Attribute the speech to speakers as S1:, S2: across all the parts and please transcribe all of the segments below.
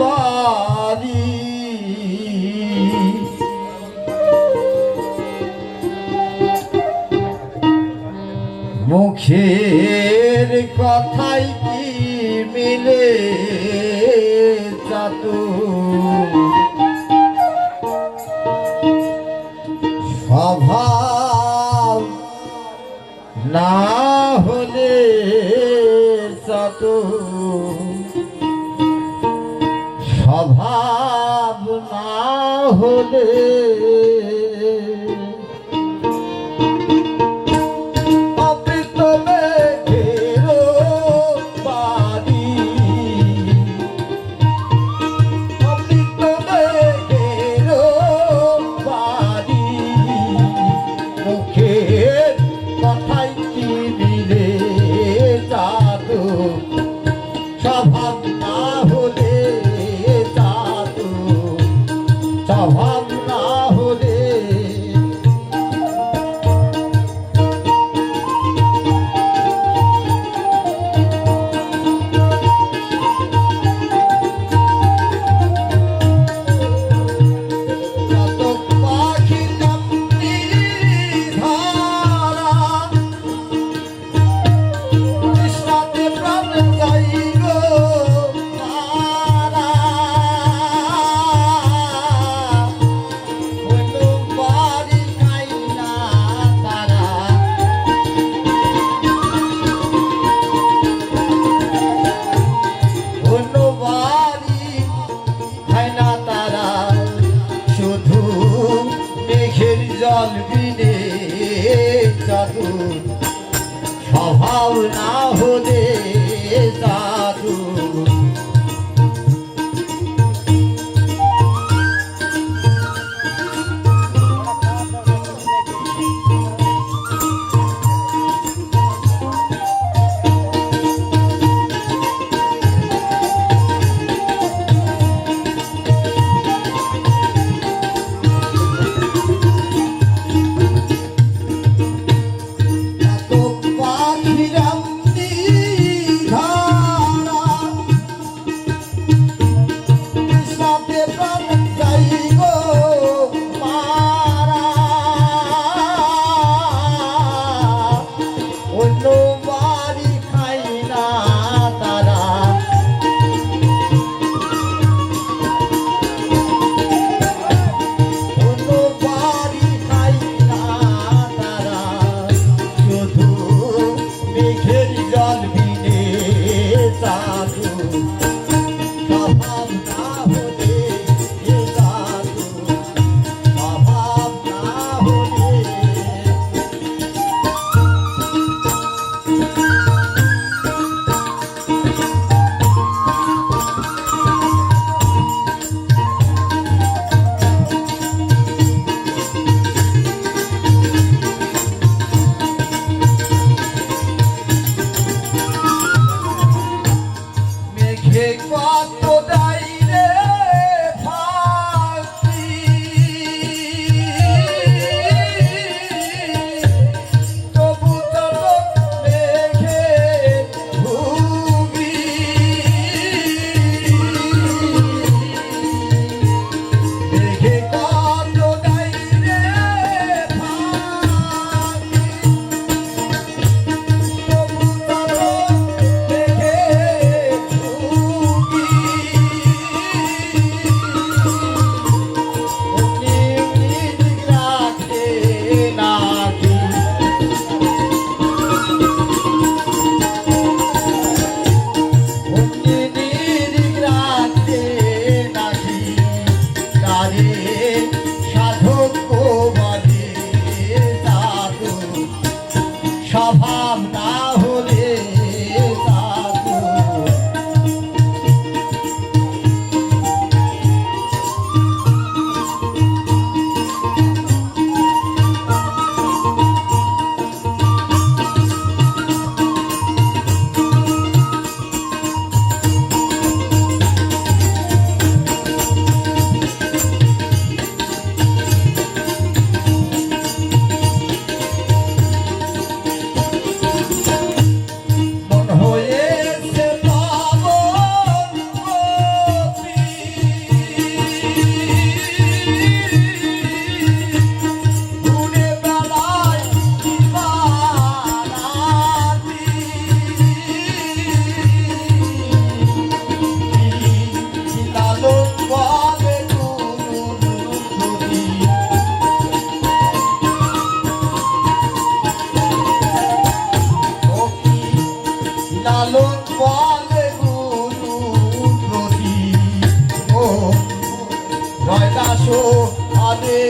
S1: বাড়ি। মুখের কথাই কি মিলে চাতু স্বভাব না হলে চাতু স্বভাব না হলে জল বিনে চাদুর স্বভাব না হলে তা আদে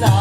S1: তা